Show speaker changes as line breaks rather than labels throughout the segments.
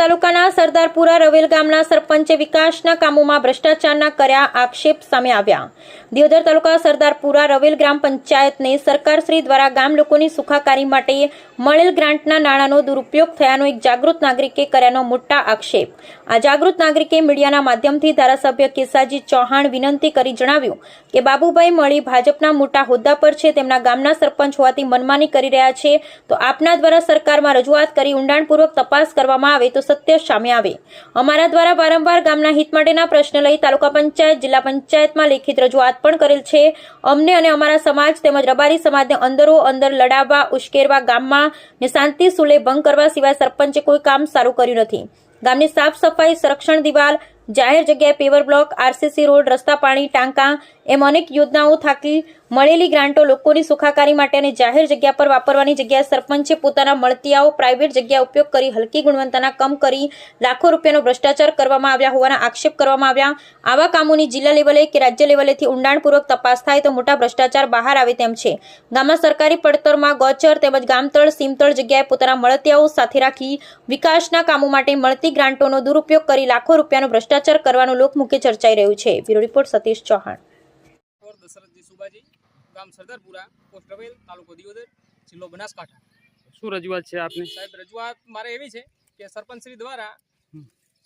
તાલુકાના સરદારપુરા રવેલ ગામના સરપંચે વિકાસના કામોમાં ભ્રષ્ટાચારના કર્યા આક્ષેપ સામે આવ્યા. દિયોદર તાલુકા સરદારપુરા રવેલ ગ્રામ પંચાયતને સરકારશ્રી દ્વારા ગામ લોકોની સુખાકારી માટે મળેલ ગ્રાન્ટના નાણાંનો દુરુપયોગ થયાનો એક જાગૃત નાગરિકે કર્યાનો મોટા આક્ષેપ. આ જાગૃત નાગરિકે મીડિયાના માધ્યમથી ધારાસભ્ય કેસાજી ચૌહાણ વિનંતી કરી જણાવ્યું કે બાબુભાઈ મળી ભાજપના મોટા હોદ્દા પર છે, તેમના ગામના સરપંચ હોવાથી મનમાની કરી રહ્યા છે, તો આપના દ્વારા સરકારમાં રજૂઆત કરી ઊંડાણપૂર્વક તપાસ કરવામાં આવે તો સત્ય સામે આવે. અમારા દ્વારા વારંવાર ગામના હિત માટેના પ્રશ્ન લઈ તાલુકા પંચાયત, જિલ્લા પંચાયતમાં લેખિત રજૂઆત પણ કરેલ છે. અમને અને અમારા સમાજ તેમજ રબારી સમાજને અંદરો અંદર લડાવવા, ઉશ્કેરવા ગામમાં ને શાંતિ સુલે ભંગ કરવા સિવાય સરપંચે કોઈ કામ સારું કર્યું નથી. ગામની સાફ સફાઈ, સંરક્ષણ દિવાલ, જાહેર જગ્યાએ પેવર બ્લોક, આરસીસી રોડ, રસ્તા પાણી, ટાંકા એમ અનેક યોજનાઓ થાકી મળેલી ગ્રાન્ટો લોકોની સુખાકારી માટે અને જાહેર જગ્યા પર વાપરવાની જગ્યાએ સરપંચે પોતાના મળતિયાઓ પ્રાઇવેટ જગ્યા ઉપયોગ કરી હલકી ગુણવત્તાના કમ કરી લાખો રૂપિયાનો ભ્રષ્ટાચાર કરવામાં આવ્યા હોવાના આક્ષેપ કરવામાં આવ્યા. આવા કામોની જિલ્લા લેવલે કે રાજ્ય લેવલેથી ઊંડાણપૂર્વક તપાસ થાય તો મોટા ભ્રષ્ટાચાર બહાર આવે તેમ છે. ગામમાં સરકારી પડતરમાં ગોચર તેમજ ગામતળ, સીમતળ જગ્યાએ પોતાના મળતિયાઓ સાથે રાખી વિકાસના કામો માટે મળતી ગ્રાન્ટોનો દુરુપયોગ કરી લાખો રૂપિયાનો ભ્રષ્ટાચાર કરવાનું લોકમુખે ચર્ચાઈ રહ્યું છે. Bureau report Satish Chauhan.
દશરથજી સુબાજી ગામ સરદારપુરા પોસ્ટ રવેલ તાલુકો દિયોદર જિલ્લો બનાસકાંઠા.
શું રજૂઆત છે આપની?
સાહેબ રજૂઆત મારે એવી છે કે સરપંચશ્રી દ્વારા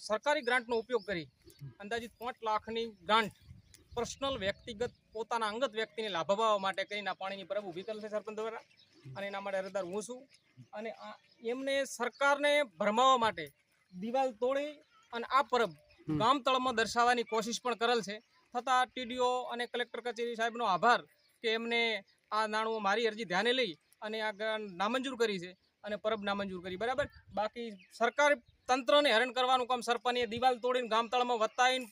સરકારી ગ્રાન્ટનો ઉપયોગ કરી અંદાજિત પાંચ લાખની ગ્રાન્ટ પર્સનલ વ્યક્તિગત પોતાના અંગત વ્યક્તિને લાભ અપાવવા માટે કરીને આ પાણીની પરબ ઊભી કરેલ છે સરપંચ દ્વારા. અને એના માટે અરજદાર હું છું. અને એમને સરકારને ભરમાવવા માટે દિવાલ તોડી અને આ પરબ ગામ તળમાં દર્શાવવાની કોશિશ પણ કરેલ છે. છતાં ટીડીઓ અને કલેક્ટર કચેરી સાહેબનો આભાર કે એમને આ નાણું મારી અરજી ધ્યાને લઈ અને આ નામંજૂર કરી છે અને પરબ નામંજૂર કરી. બરાબર? બાકી સરકાર તંત્રને હેરાન કરવાનું કામ સરપંચે દિવાલ તોડીને ગામતળમાં વત્તાઈને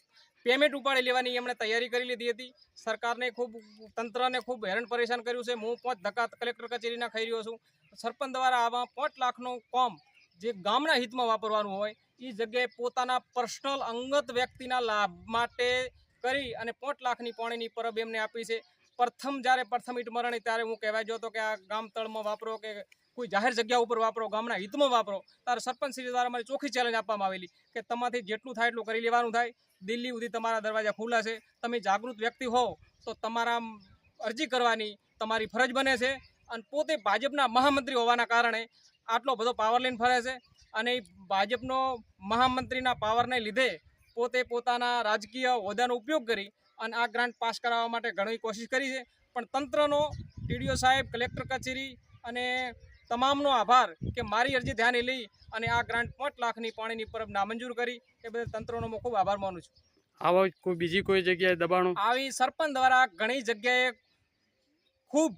પેમેન્ટ ઉપાડી લેવાની એમણે તૈયારી કરી લીધી હતી. સરકારને ખૂબ, તંત્રને ખૂબ હેરાન પરેશાન કર્યું છે. હું પાંચ ધક્કા કલેક્ટર કચેરીના ખાઈ રહ્યો છું. સરપંચ દ્વારા આવા પાંચ લાખનો કોમ જે ગામના હિતમાં વાપરવાનું હોય એ જગ્યાએ પોતાના પર્સનલ અંગત વ્યક્તિના લાભ માટે કરી અને પોંચ લાખની પાણીની પરબ એમને આપી છે. પ્રથમ જ્યારે પ્રથમ ઈટ મરણી ત્યારે હું કહેવાય જો તો કે આ ગામ તળમાં વાપરો કે કોઈ જાહેર જગ્યા ઉપર વાપરો, ગામના હિતમાં વાપરો ત્યારે સરપંચ શ્રી દ્વારા મારી ચોખ્ખી ચેલેન્જ આપવામાં આવેલી કે તમારાથી જેટલું થાય એટલું કરી લેવાનું થાય. દિલ્હી સુધી તમારા દરવાજા ખુલ્લા છે. તમે જાગૃત વ્યક્તિ હો તો તમારા અરજી કરવાની તમારી ફરજ બને છે. અને પોતે ભાજપના મહામંત્રી હોવાના કારણે આટલો બધો પાવર લઈને ફરે છે. અને એ ભાજપનો મહામંત્રીના પાવરને લીધે પોતે પોતાના રાજકીય હોદ્દાનો ઉપયોગ કરી અને આ ગ્રાન્ટ પાસ કરાવવા માટે ઘણી કોશિશ કરી છે. પણ તંત્રનો ટીડીઓ સાહેબ કલેક્ટર કચેરી અને તમામનો આભાર કે મારી અરજી ધ્યાને લઈ અને આ ગ્રાન્ટ પાંચ લાખની પાણીની પરબ નામંજૂર કરી. એ બદલ તંત્રનો હું ખૂબ આભાર માનું છું.
આવા કોઈ બીજી કોઈ જગ્યાએ દબાણો?
આવી સરપંચ દ્વારા ઘણી જગ્યાએ ખૂબ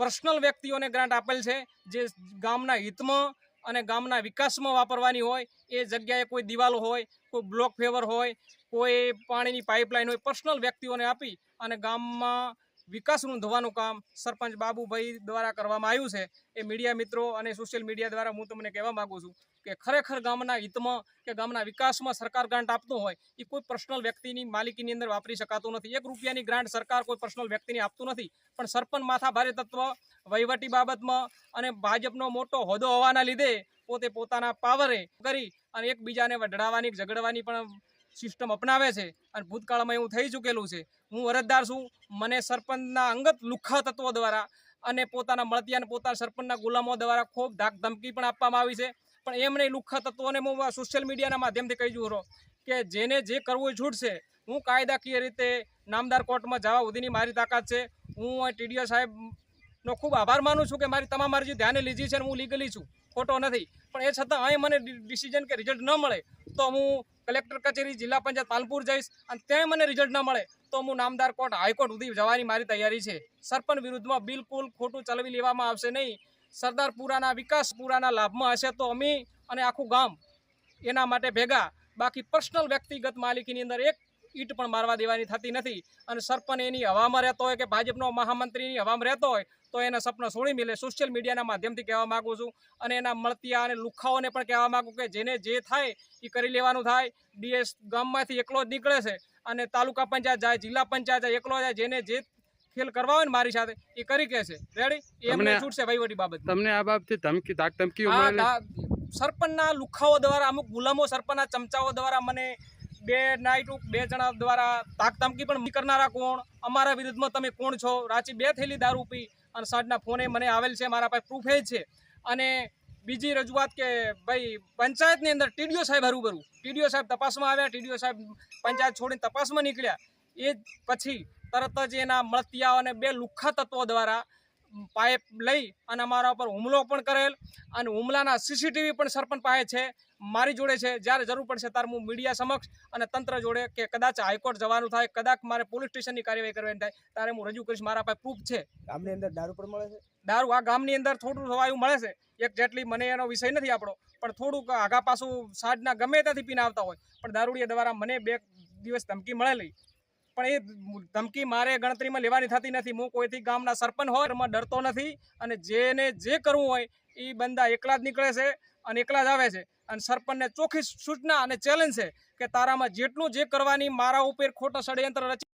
પર્સનલ વ્યક્તિઓને ગ્રાન્ટ આપેલ છે. જે ગામના હિતમાં અને ગામના વિકાસમાં વાપરવાની હોય, એ જગ્યાએ કોઈ દિવાલો હોય, કોઈ બ્લોક ફેવર હોય, કોઈ પાણીની પાઇપલાઇન હોય, પર્સનલ વ્યક્તિઓને આપી અને ગામમાં વિકાસનું ધોવાનું કામ સરપંચ બાબુભાઈ દ્વારા કરવામાં આવ્યું છે. એ મીડિયા મિત્રો અને સોશિયલ મીડિયા દ્વારા હું તમને કહેવા માગું છું કે ખરેખર ગામના હિતમાં કે ગામના વિકાસમાં સરકાર ગ્રાન્ટ આપતું હોય, એ કોઈ પર્સનલ વ્યક્તિની માલિકીની અંદર વાપરી શકાતું નથી. એક રૂપિયાની ગ્રાન્ટ સરકાર કોઈ પર્સનલ વ્યક્તિને આપતું નથી. પણ સરપંચ માથા ભારે તત્વ વહીવટી બાબતમાં અને ભાજપનો મોટો હોદ્દો હોવાના લીધે પોતે પોતાના પાવરે કરી અને એકબીજાને વઢડાવાની ઝઘડવાની પણ સિસ્ટમ અપનાવે છે અને ભૂતકાળમાં એવું થઈ ચૂકેલું છે. હું અરજદાર છું. મને સરપંચના અંગત લુખ્ખા તત્વો દ્વારા અને પોતાના મળતી અને પોતાના સરપંચના ગુલામો દ્વારા ખૂબ ધાક ધમકી પણ આપવામાં આવી છે. પણ એમને લુખ્ખા તત્વોને હું સોશિયલ મીડિયાના માધ્યમથી કહી જુઓ કે જેને જે કરવું છૂટશે હું કાયદાકીય રીતે નામદાર કોર્ટમાં જવા સુધીની મારી તાકાત છે. હું ટીડીઓ સાહેબનો ખૂબ આભાર માનું છું કે મારી તમામ અરજી ધ્યાને લીધી છે અને હું લીગલી છું. ખોટો નથી. પણ એ છતાં અહીં મને ડિસિઝન કે રિઝલ્ટ ન મળે તો હું કલેક્ટર કચેરી, જિલ્લા પંચાયત પાલપુર જઈશ અને ત્યાં મને રિઝલ્ટ ન મળે તો હું નામદાર કોર્ટ હાઈકોર્ટ સુધી જવાની મારી તૈયારી છે. સરપંચ વિરુદ્ધમાં બિલકુલ ખોટું ચલાવી લેવામાં આવશે નહીં. સરદારપુરાના વિકાસપુરાના લાભમાં હશે તો અમે અને આખું ગામ એના માટે ભેગા. બાકી પર્સનલ વ્યક્તિગત માલિકીની અંદર એક ઈંટ પણ મારવા દેવાની થતી નથી. અને સરપંચ એની હવામાં રહેતો હોય કે ભાજપનો મહામંત્રીની હવામાં રહેતો હોય તો એના સપના સોળી મિલે. સોશિયલ મીડિયાના માધ્યમથી કહેવા માગું છું. અને એના મળતિયા અને લુખાઓને પણ કહેવા માગું કે જેને જે થાય એ કરી લેવાનું થાય. ડીએસ ગામમાંથી એકલો જ નીકળે છે અને તાલુકા પંચાયત જાય જિલ્લા પંચાયત જાય એકલો જાય જેને જે ફેલ કરવા હોય ને મારી સાથે એ કરી કે છે. રેડી એમને છૂટશે વહીવટી બાબત
તમને આ બાબતે ધમકી ધાક ધમકીઓ
હા
મળેલી?
ધા- સરપંચના લુખાઓ દ્વારા અમુક ગુલામો સરપંચના ચમચાઓ દ્વારા મને બે નાઇટ બે જણા દ્વારા તાક ધમકી પણ કરનારા કોણ? અમારા વિરુદ્ધમાં તમે કોણ છો? રાચી બે થેલી દારૂ પી અને સાંજના ફોને મને આવેલ છે, મારા પાસે પ્રૂફ છે. અને બીજી રજૂઆત કે ભાઈ, પંચાયતની અંદર ટીડીઓ સાહેબ હરુબરું ટીડીઓ સાહેબ તપાસમાં આવ્યા, ટીડીઓ સાહેબ પંચાયત છોડીને તપાસમાં નીકળ્યા. એ પછી તરત જ એના મળતિયાઓ અને બે લુખ્ખા તત્વો દ્વારા પાઇપ લઈ અને અમારા ઉપર હુમલો પણ કરેલ અને હુમલાના સીસીટીવી પણ સરપંચ પાસે છે મારી જોડે છે. જ્યારે જરૂર પડશે ત્યારે હું મીડિયા સમક્ષ અને તંત્ર જોડે કે કદાચ હાઈકોર્ટ જવાનું થાય કદાચ મારે પોલીસ સ્ટેશનની કાર્યવાહી કરવાની થાય ત્યારે હું રજૂ કરીશ. મારા પાસે પ્રૂફ છે.
ગામની અંદર દારૂ પણ મળે છે?
દારૂ આ ગામની અંદર થોડું થવાયું મળે છે. એક જેટલી મને એનો વિષય નથી આપણો પણ થોડુંક આગા પાછું સાંજના ગમે ત્યાંથી પીને આવતા હોય. પણ દારૂડિયા દ્વારા મને બે દિવસ ધમકી મળેલી. પણ એ ધમકી મારે ગણતરીમાં લેવાની થતી નથી. હું કોઈથી ગામના સરપંચ હોય, એમાં ડરતો નથી અને જેને જે કરવું હોય, એ બંદા એકલા જ નીકળે છે અને એકલા જ આવે છે. અને સરપંચને ચોખ્ખી સૂચના અને ચેલેન્જ છે કે તારામાં જેટલું જે કરવાની, મારા ઉપર ખોટો ષડયંત્ર રચી